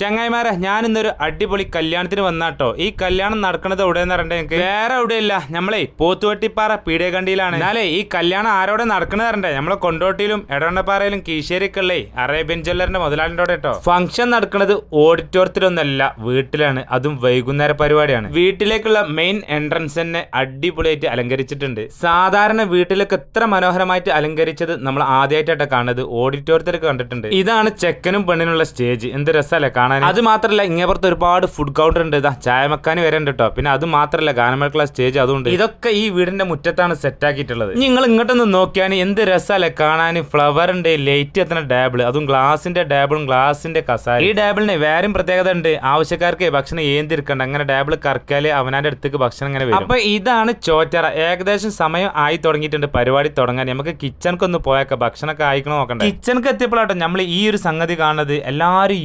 ചങ്ങായിമാരെ ഞാൻ ഇന്നൊരു അടിപൊളി കല്യാണത്തിന് വന്നാട്ടോ. ഈ കല്യാണം നടക്കുന്നത് എവിടെയെന്ന് പറഞ്ഞിട്ട് എനിക്ക് വേറെ എവിടെയില്ല. നമ്മളെ പോത്തുവട്ടിപ്പാറ പീഡിയകണ്ടിയിലാണ് എന്നാലേ ഈ കല്യാണം ആരോടെ നടക്കണത് അറിയണ്ടേ? നമ്മളെ കൊണ്ടോട്ടിയിലും എടവണ്ണപ്പാറയിലും കീശേരിക്കുള്ളേ അറേബ്യൻ ജ്വല്ലറിന്റെ മുതലാളിന്റെ കേട്ടോ. ഫംഗ്ഷൻ നടക്കുന്നത് ഓഡിറ്റോറിയത്തിലൊന്നല്ല വീട്ടിലാണ്. അതും വൈകുന്നേര പരിപാടിയാണ്. വീട്ടിലേക്കുള്ള മെയിൻ എൻട്രൻസ് തന്നെ അടിപൊളിയായിട്ട് അലങ്കരിച്ചിട്ടുണ്ട്. സാധാരണ വീട്ടിലൊക്കെ എത്ര മനോഹരമായിട്ട് അലങ്കരിച്ചത് നമ്മൾ ആദ്യമായിട്ടാണ് കാണുന്നത്. ഓഡിറ്റോറിയത്തിലൊക്കെ കണ്ടിട്ടുണ്ട്. ഇതാണ് ചെക്കനും പെണ്ണിനുള്ള സ്റ്റേജ്. എന്ത് രസമല്ലേ കാണാൻ. അത് മാത്രമല്ല ഇങ്ങേപ്പുറത്ത് ഒരുപാട് ഫുഡ് കൗണ്ടർ ഉണ്ട്. ഇതാ ചായമക്കാന് വരെ ഉണ്ട് കേട്ടോ പിന്നെ അത് മാത്രമല്ല ഗാനമേളക്കുള്ള സ്റ്റേജ് അതുകൊണ്ട് ഇതൊക്കെ ഈ വീടിന്റെ മുറ്റത്താണ് സെറ്റ് ആക്കിയിട്ടുള്ളത്. നിങ്ങൾ ഇങ്ങോട്ടൊന്ന് നോക്കിയാൽ എന്ത് രസമല്ലേ കാണാൻ. ഫ്ലവർ ഉണ്ട് ലൈറ്റ് എത്തുന്ന ടേബിൾ അതും ഗ്ലാസിന്റെ ടേബിളും ഗ്ലാസിന്റെ കസാര. ഈ ടേബിളിന് വേറെ പ്രത്യേകത ഉണ്ട്. ആവശ്യക്കാർക്ക് ഭക്ഷണം ഏന്തിരിക്കണ്ട. അങ്ങനെ ടേബിൾ കറക്കാൽ അവനാന്റെ അടുത്തേക്ക് ഭക്ഷണം ഇങ്ങനെ വരും. അപ്പൊ ഇതാണ് ചോറ്ററ. ഏകദേശം സമയം ആയി തുടങ്ങിയിട്ടുണ്ട്. പരിപാടി തുടങ്ങാൻ. നമുക്ക് കിച്ചൺക്ക് ഒന്ന് പോയേക്കാം. ഭക്ഷണമൊക്കെ ആയിക്കണോ നോക്കണ്ട? കിച്ചൺക്ക് എത്തിയപ്പോഴാട്ടോ നമ്മൾ ഈ ഒരു സംഗതി കാണുന്നത്. എല്ലാവരും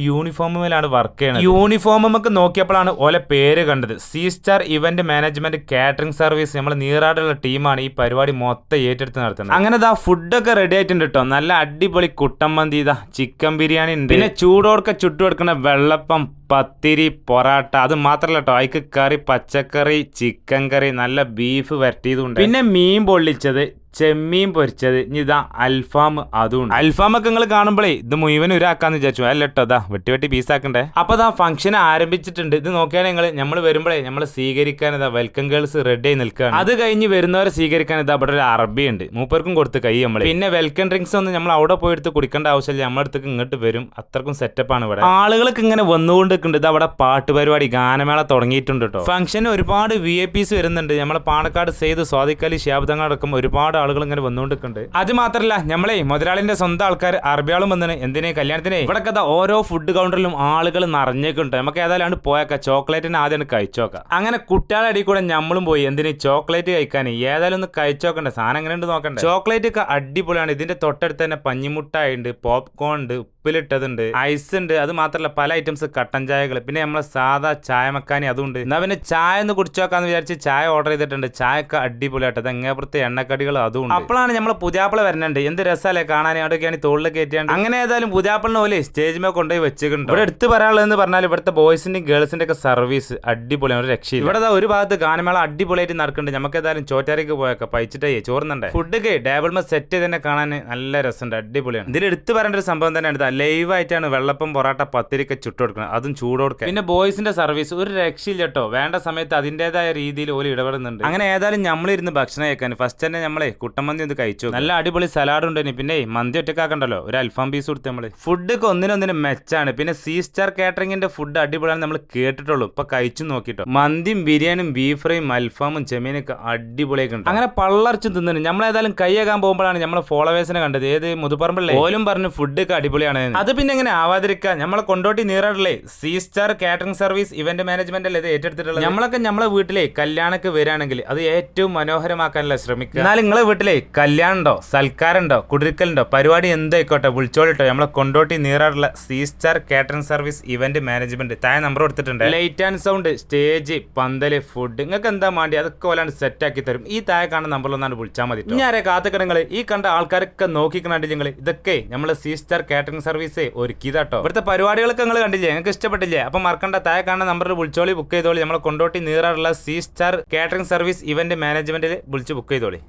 യൂണിഫോമിലാണ് വർക്ക് ചെയ്യുന്നത് യൂണിഫോം നമുക്ക് നോക്കിയപ്പോഴാണ് ഓലെ പേര് കണ്ടത്. C star event management catering service നമ്മൾ നീറാടുള്ള ടീമാണ് ഈ പരിപാടി മൊത്തം ഏറ്റെടുത്ത് നടത്തുന്നത്. അങ്ങനെ ദാ ഫുഡൊക്കെ റെഡി ആയിട്ടുണ്ട് കേട്ടോ നല്ല അടിപൊളി കുട്ടമ്മന്തി ഇതാ ചിക്കൻ ബിരിയാണി ഉണ്ട്. പിന്നെ ചൂടോടൊക്കെ ചുട്ടു കൊടുക്കുന്ന വെള്ളപ്പം പത്തിരി പൊറാട്ട അത് മാത്രല്ല കേട്ടോ അതിക്ക് കറി പച്ചക്കറി ചിക്കൻ കറി നല്ല ബീഫ് വരട്ടിയതുണ്ട് പിന്നെ മീൻ പൊള്ളിച്ചത് ചെമ്മീൻ പൊരിച്ചത്. ഇനി ഇതാ അൽഫാം അതും അൽഫാം ഒക്കെ നിങ്ങൾ കാണുമ്പോഴേ ഇത് മുഴുവൻ ഒരാക്കാന്ന് വിചാരിച്ചു. അല്ല കേട്ടോ അതാ വെട്ടി വെട്ടി പീസാക്കണ്ടേ അപ്പൊ അതാ ഫംഗ്ഷൻ ആരംഭിച്ചിട്ടുണ്ട്. ഇത് നോക്കിയാൽ നിങ്ങൾ നമ്മൾ വരുമ്പോഴേ നമ്മൾ സ്വീകരിക്കാൻ ഇതാ വെൽക്കം ഗേൾസ് റെഡി ആയി നിൽക്കുകയാണ് അത് കഴിഞ്ഞ് വരുന്നവരെ സ്വീകരിക്കാൻ ഇതാ ഇവിടെ ഒരു അറബി ഉണ്ട്. മൂപ്പർക്കും കൊടുത്ത് കൈ നമ്മൾ പിന്നെ വെൽക്കം ഡ്രിങ്ക്സ് ഒന്നും നമ്മൾ അവിടെ പോയെടുത്ത് കുടിക്കേണ്ട ആവശ്യമില്ല. നമ്മുടെ അടുത്തേക്ക് ഇങ്ങോട്ട് വരും. അത്രക്കും സെറ്റപ്പ് ആണ് ഇവിടെ. ആളുകൾക്ക് ഇങ്ങനെ വന്നുകൊണ്ട് നിൽക്കുന്നുണ്ട് ഇത് അവിടെ പാട്ട് പരിപാടി ഗാനമേള തുടങ്ങിയിട്ടുണ്ട് കേട്ടോ ഫംഗ്ഷന് ഒരുപാട് വി ഐ പീസ് വരുന്നുണ്ട്. നമ്മളെ പാണക്കാട് സെയ്ത് സ്വാദിക്കലി ശാബ്ദങ്ങൾ അടക്കം ഒരുപാട് ആളുകൾ ഇങ്ങനെ വന്നുകൊണ്ടിരിക്കുന്നുണ്ട്. അത് മാത്രല്ല നമ്മളെ മുതലാളിന്റെ സ്വന്തം ആൾക്കാർ അറബിയാളും വന്നിന്. എന്തിനെ? കല്യാണത്തിന്. ഇവിടെ കഥ ഓരോ ഫുഡ് കൗണ്ടറിലും ആളുകൾ നിറഞ്ഞേക്കുണ്ട് നമുക്ക് ഏതായാലും പോയേക്ക. ചോക്ലേറ്റിന് ആദ്യം കഴിച്ചോക്കാം. അങ്ങനെ കുട്ടികളടി അടി കൂടെ നമ്മളും പോയി. എന്തിന്? ചോക്ലേറ്റ് കഴിക്കാൻ ഏതായാലും ഒന്ന് കഴിച്ചോക്കണ്ട? സാധനം എങ്ങനെയുണ്ട് നോക്കണ്ട? ചോക്ലേറ്റ് ഒക്കെ അടിപൊളിയാണ്. ഇതിന്റെ തൊട്ടടുത്ത് തന്നെ പഞ്ഞിമുട്ടായി ഉണ്ട് പോപ്കോൺ ഉണ്ട് ഉപ്പിലിട്ടതുണ്ട്. ഐസ് ഉണ്ട് അത് മാത്രമല്ല പല ഐറ്റംസ്. കട്ടൻ ചായകൾ. പിന്നെ നമ്മളെ സാധാ ചായ മക്കാനി അതുണ്ട്. എന്നാ പിന്നെ ചായ ഒന്ന് കുടിച്ചോക്കാന്ന് വിചാരിച്ച് ചായ ഓർഡർ ചെയ്തിട്ടുണ്ട്. ചായക്ക് അടിപൊളിയായിട്ട് എങ്ങേപ്പുറത്തെ എണ്ണക്കടികൾ അതും അപ്പോഴാണ് നമ്മളെ പുതിയാപ്പിള വരുന്നുണ്ട് എന്ത് രസമല്ലേ കാണാൻ? അവിടെയൊക്കെയാണ് തോളിൽ കയറ്റിയാണ്ട്. അങ്ങനെ ഏതായാലും പുതിയാപ്പിളിനെ പോലെ സ്റ്റേജ് മേ കൊണ്ടുപോയി വെച്ചിട്ടുണ്ട്. ഇവിടെ എടുത്ത് പറയാനുള്ളതെന്ന് പറഞ്ഞാൽ ഇവിടുത്തെ ബോയ്സിന്റെയും ഗേൾസിന്റെ ഒക്കെ സർവീസ് അടിപൊളിയാണ്. ഒരു രക്ഷയില്ല. ഇവിടെ ഒരു ഭാഗത്ത് ഗാനമേള അടിപൊളിയായിട്ട് നടക്കുന്നുണ്ട്. നമുക്ക് ഏതായാലും ചോറ്റാരേക്ക് പോയൊക്കെ. പൈച്ചിട്ടേ ചോറുന്നുണ്ടേ? ഫുഡ് ടേബിൾ മേ സെറ്റ് ചെയ്ത് തന്നെ കാണാൻ നല്ല രസമുണ്ട്. അടിപൊളിയാണ്. ഇതിൽ എടുത്ത് പറയേണ്ട ഒരു സംഭവം തന്നെയാണ് ഇതാ. ലൈവ് ആയിട്ടാണ് വെള്ളപ്പം പൊറാട്ട പത്തിരിക്ക ചുട്ടുകൊടുക്കുന്നത് അതും ചൂടോടുക്കുക പിന്നെ ബോയ്സിന്റെ സർവീസ്. ഒരു രക്ഷയില്ല കേട്ടോ. വേണ്ട സമയത്ത് അതിന്റേതായ രീതിയിൽ ഓൽ ഇടപെടുന്നുണ്ട്. അങ്ങനെ ഏതായാലും നമ്മളിരുന്ന് ഭക്ഷണം കഴിക്കാൻ. ഫസ്റ്റ് തന്നെ നമ്മളെ കുട്ടമന്തി ഒന്ന് കഴിച്ചു നല്ല അടിപൊളി സലാഡ് ഉണ്ട് പിന്നെ മന്തി ഒറ്റക്കാക്കണ്ടല്ലോ. ഒരു അൽഫാം പീസ് കൊടുത്ത് നമ്മൾ ഫുഡ് ഒക്കെ ഒന്നിനൊന്നിനും മെച്ചാണ്. പിന്നെ സീ സ്റ്റാർ കാറ്ററിംഗിന്റെ ഫുഡ് അടിപൊളിയാണ് നമ്മൾ കേട്ടിട്ടുള്ളൂ. ഇപ്പൊ കഴിച്ചു നോക്കിട്ടോ. മന്തിയും ബിരിയാണിയും ബീഫ് ഫ്രൈയും അൽഫാമും ചെമീനൊക്കെ അടിപൊളിയൊക്കെ ഉണ്ട് അങ്ങനെ പള്ളർച്ചും തിന്നു നമ്മളേതായാലും കൈയാകാൻ പോകുമ്പോഴാണ് നമ്മളെ ഫോളോവേഴ്സിനെ കണ്ടത്. ഏത് മുതുപറമ്പല്ലേ ഓലും പറഞ്ഞു ഫുഡ് ഒക്കെ അടിപൊളിയാണ് അത് പിന്നെ എങ്ങനെ ആവാതിരിക്കുക നമ്മളെ Kondotty നീറാടല്ലേ C star catering service event management അല്ലേ ഇത് ഏറ്റെടുത്തിട്ടുള്ളത്? നമ്മളൊക്കെ നമ്മളെ വീട്ടിലെ കല്യാണക്ക് വരികയാണെങ്കിൽ അത് ഏറ്റവും മനോഹരമാക്കാനല്ല ശ്രമിക്കുക. എന്നാൽ നിങ്ങളെ വീട്ടിലെ കല്യാണുണ്ടോ സൽക്കാരുണ്ടോ കുടിരിക്കലുണ്ടോ പരിപാടി എന്തായിക്കോട്ടെ? വിളിച്ചോളിട്ടോ. നമ്മളെ Kondotty നീറാടുള്ള C star catering service event management താഴെ നമ്പർ കൊടുത്തിട്ടുണ്ട്. ലൈറ്റ് ആൻഡ് സൗണ്ട് സ്റ്റേജ് പന്തൽ ഫുഡ് നിങ്ങൾക്ക് എന്താ വേണ്ടി അതൊക്കെ ഓലാണ്ട് സെറ്റ് ആക്കി തരും. ഈ താഴെ കാണുന്ന നമ്പറിൽ ഒന്നാണ് വിളിച്ചാൽ മതി ഞാൻ ആരെ കാത്തുകിടങ്ങൾ ഈ കണ്ട ആൾക്കാരൊക്കെ നിങ്ങൾ ഇതൊക്കെ നമ്മളെ സി സ്റ്റാർ കാറ്ററിംഗ് സർവീസ് ഒരുക്കിയതാട്ടോ. ഇവിടുത്തെ പരിപാടികളൊക്കെ നിങ്ങൾ കണ്ടില്ലേ? നിങ്ങൾക്ക് ഇഷ്ടപ്പെട്ടില്ലേ? അപ്പൊ മറക്കണ്ട താഴെ കാണുന്ന നമ്പറിൽ വിളിച്ചോളി ബുക്ക് ചെയ്തോളി. നമ്മളെ Kondotty നീറാറുള്ള C star catering service event മാനേജ്മെന്റിൽ വിളിച്ച് ബുക്ക് ചെയ്തോളി.